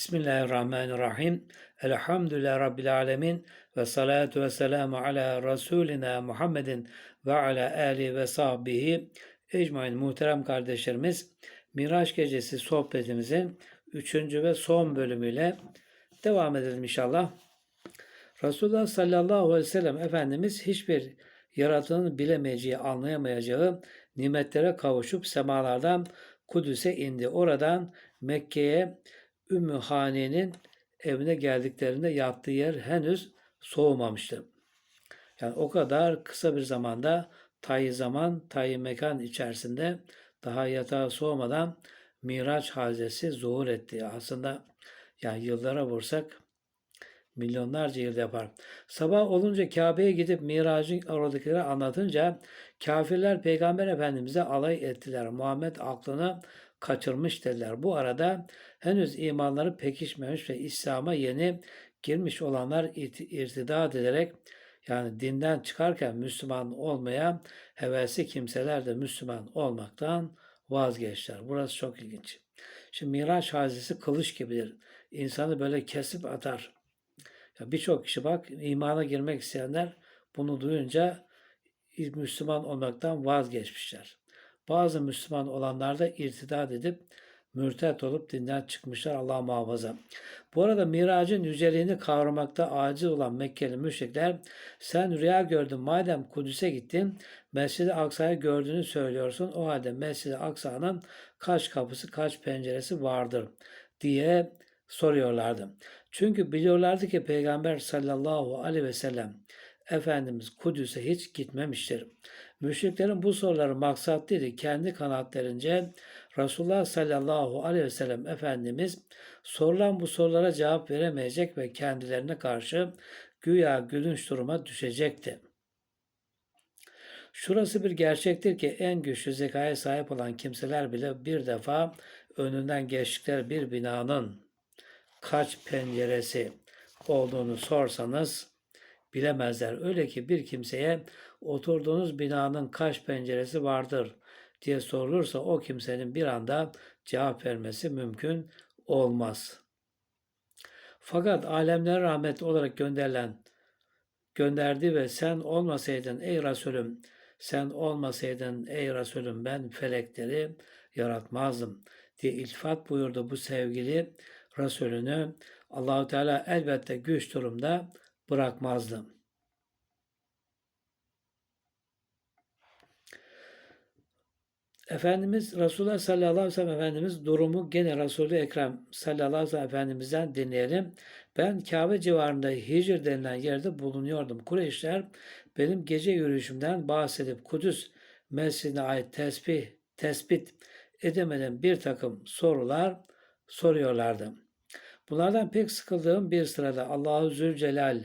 Bismillahirrahmanirrahim. Elhamdülillah Rabbil alemin. Ve salatu ve selamu ala Resulina Muhammedin ve ala ali ve sahbihi ecmain muhterem kardeşlerimiz. Miraç gecesi sohbetimizin üçüncü ve son bölümüyle devam edelim inşallah. Resulullah sallallahu aleyhi ve sellem Efendimiz hiçbir yaratığın bilemeyeceği, anlayamayacağı nimetlere kavuşup semalardan Kudüs'e indi. Oradan Mekke'ye Ümmü Hane'nin evine geldiklerinde yattığı yer henüz soğumamıştı. Yani o kadar kısa bir zamanda tayyi zaman, tayyi mekan içerisinde daha yatağı soğumadan Miraç hadisesi zuhur etti. Aslında yani yıllara vursak milyonlarca yıl yapar. Sabah olunca Kabe'ye gidip Miraç'ın oradakileri anlatınca kafirler Peygamber Efendimiz'e alay ettiler. Muhammed aklını kaçırmış dediler. Bu arada henüz imanları pekişmemiş ve İslam'a yeni girmiş olanlar irtidat ederek yani dinden çıkarken Müslüman olmaya hevesli kimseler de Müslüman olmaktan vazgeçtiler. Burası çok ilginç. Şimdi Miraç hadisesi kılıç gibidir. İnsanı böyle kesip atar. Ya Birçok kişi bak imana girmek isteyenler bunu duyunca Müslüman olmaktan vazgeçmişler. Bazı Müslüman olanlar da irtidat edip mürtet olup dinden çıkmışlar Allah muhafaza. Bu arada miracın yüceliğini kavramakta aciz olan Mekkeli müşrikler sen rüya gördün madem Kudüs'e gittin Mescid-i Aksa'yı gördüğünü söylüyorsun o halde Mescid-i Aksa'nın kaç kapısı kaç penceresi vardır diye soruyorlardı. Çünkü biliyorlardı ki Peygamber sallallahu aleyhi ve sellem Efendimiz Kudüs'e hiç gitmemiştir. Müşriklerin bu soruları maksatlıydı. Kendi kanaatlerince Resulullah sallallahu aleyhi ve sellem Efendimiz sorulan bu sorulara cevap veremeyecek ve kendilerine karşı güya gülünç duruma düşecekti. Şurası bir gerçektir ki en güçlü zekaya sahip olan kimseler bile bir defa önünden geçtikleri bir binanın kaç penceresi olduğunu sorsanız bilemezler. Öyle ki bir kimseye oturduğunuz binanın kaç penceresi vardır diye sorulursa o kimsenin bir anda cevap vermesi mümkün olmaz. Fakat alemlere rahmet olarak gönderilen gönderdi ve sen olmasaydın ey Resulüm sen olmasaydın ey Resulüm ben felekleri yaratmazdım diye iltifat buyurdu bu sevgili Resulünü Allahu Teala elbette güç durumda bırakmazdı. Efendimiz Resulullah sallallahu aleyhi ve sellem Efendimiz durumu gene Resulü Ekrem sallallahu aleyhi ve sellem Efendimiz'den dinleyelim. Ben Kabe civarında Hicr denilen yerde bulunuyordum. Kureyşler benim gece yürüyüşümden bahsedip Kudüs mescidine ait tesbih, tespit edemeden bir takım sorular soruyorlardı. Bunlardan pek sıkıldığım bir sırada Allahu Zülcelal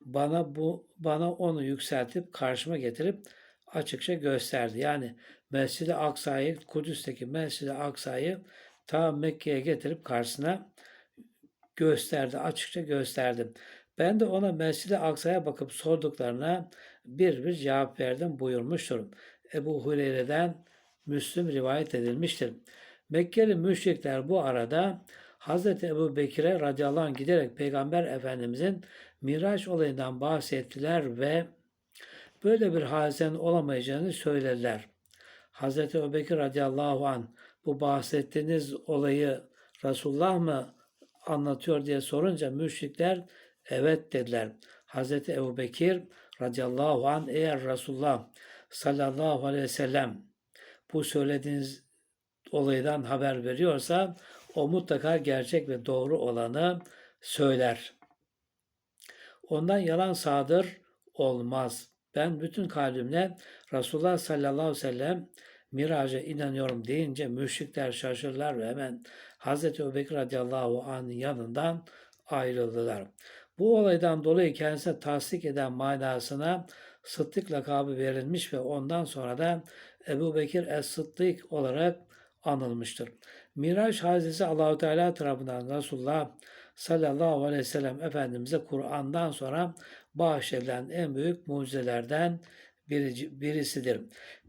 bana bu bana onu yükseltip karşıma getirip açıkça gösterdi. Yani Mescid-i Aksa'yı, Kudüs'teki Mescid-i Aksa'yı ta Mekke'ye getirip karşısına gösterdi, açıkça gösterdi. Ben de ona Mescid-i Aksa'ya bakıp sorduklarına bir bir cevap verdim buyurmuştur. Ebu Hureyre'den Müslüm rivayet edilmiştir. Mekkeli müşrikler bu arada Hz. Ebu Bekir'e radıyallahu anh giderek Peygamber Efendimizin Miraç olayından bahsettiler ve böyle bir hadisenin olamayacağını söylediler. Hz. Ebu Bekir radıyallahu anh bu bahsettiğiniz olayı Resulullah mı anlatıyor diye sorunca müşrikler evet dediler. Hz. Ebu Bekir radıyallahu anh eğer Resulullah sallallahu aleyhi ve sellem bu söylediğiniz olaydan haber veriyorsa o mutlaka gerçek ve doğru olanı söyler. Ondan yalan sadır olmaz. Ben bütün kalbimle Resulullah sallallahu aleyhi ve sellem miraca inanıyorum deyince müşrikler şaşırırlar ve hemen Hz. Ebubekir radıyallahu anh'ın yanından ayrıldılar. Bu olaydan dolayı kendisine tasdik eden manasına Sıddık lakabı verilmiş ve ondan sonra da Ebu Bekir Es-Sıddık olarak anılmıştır. Miraç hadisesi Allahu Teala tarafından Resulullah sallallahu aleyhi ve sellem Efendimiz'e Kur'an'dan sonra bahşedilen en büyük mucizelerden biri, birisidir.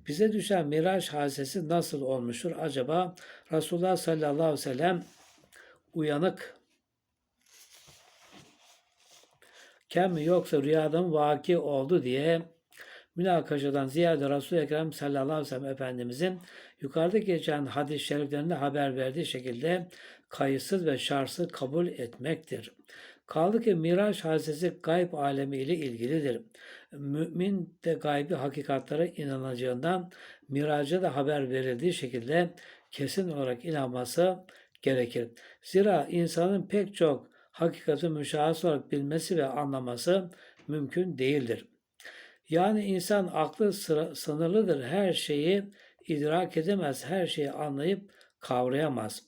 Bize düşen Miraç hadisesi nasıl olmuştur acaba? Resulullah sallallahu aleyhi ve sellem uyanık kem yoksa rüyadan vaki oldu diye münakaşadan ziyade Resul-i Ekrem sallallahu aleyhi ve sellem Efendimizin yukarıda geçen hadis-i şeriflerinde haber verdiği şekilde kayıtsız ve şartsız kabul etmektir. Kaldı ki Miraç hadisesi gayb alemi ile ilgilidir. Mümin de gaybi hakikatlere inanacağından Miraç'a da haber verildiği şekilde kesin olarak inanması gerekir. Zira insanın pek çok hakikati müşahhas olarak bilmesi ve anlaması mümkün değildir. Yani insan aklı sınırlıdır. Her şeyi idrak edemez, her şeyi anlayıp kavrayamaz.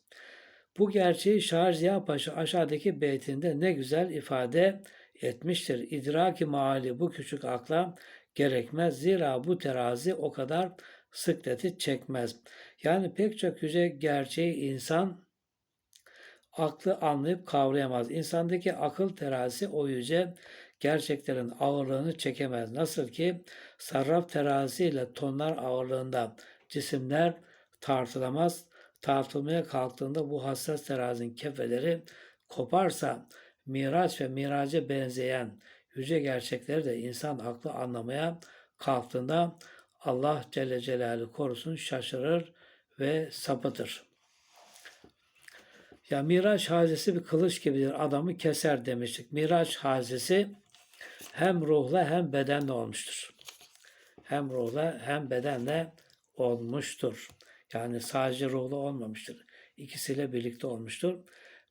Bu gerçeği Şair Ziya Paşa aşağıdaki beytinde ne güzel ifade etmiştir. İdraki mali bu küçük akla gerekmez. Zira bu terazi o kadar sıkleti çekmez. Yani pek çok yüce gerçeği insan aklı anlayıp kavrayamaz. İnsandaki akıl terazisi o yüce gerçeklerin ağırlığını çekemez. Nasıl ki sarraf teraziyle tonlar ağırlığında cisimler tartılamaz. Tartılmaya kalktığında bu hassas terazinin kefeleri koparsa miraç ve miraca benzeyen yüce gerçekleri de insan aklı anlamaya kalktığında Allah Celle Celaluhu korusun şaşırır ve sapıtır. Ya Miraç hadisesi bir kılıç gibidir adamı keser demiştik. Miraç hadisesi hem ruhla hem bedenle olmuştur. Hem ruhla hem bedenle olmuştur. Yani sadece ruhla olmamıştır. İkisiyle birlikte olmuştur.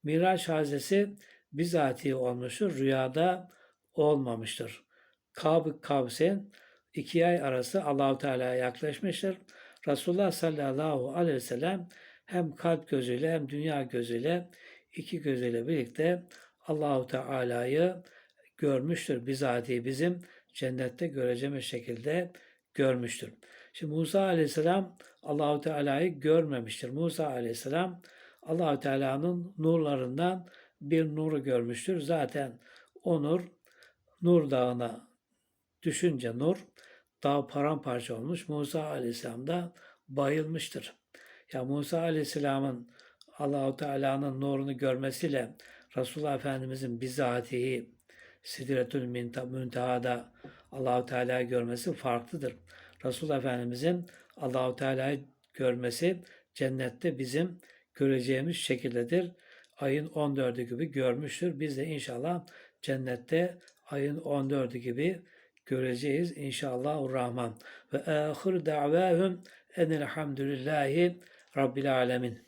Miraç hadisesi bizatihi olmuştur. Rüyada olmamıştır. Kab Kavs'in iki ay arası Allahu Teala'ya yaklaşmıştır. Resulullah sallallahu aleyhi ve sellem hem kalp gözüyle hem dünya gözüyle iki gözüyle birlikte Allahu Teala'yı görmüştür. Bizatihi bizim cennette göreceğimiz şekilde görmüştür. Şimdi Musa aleyhisselam Allahu Teala'yı görmemiştir. Musa aleyhisselam Allahu Teala'nın nurlarından bir nuru görmüştür. Zaten o nur Nur Dağı'na düşünce nur dağ paramparça olmuş. Musa aleyhisselam da bayılmıştır. Ya Musa aleyhisselamın Allahu Teala'nın nurunu görmesiyle Resulullah Efendimizin bizatihi Sidretül Münteha'da Allahu Teala görmesi farklıdır. Resul Efendimizin Allahu Teala'yı görmesi cennette bizim göreceğimiz şekildedir. Ayın 14'ü gibi görmüştür. Biz de inşallah cennette ayın 14'ü gibi göreceğiz inşallah Rahman. Ve ahir davahum enelhamdülillahi rabbil alemin.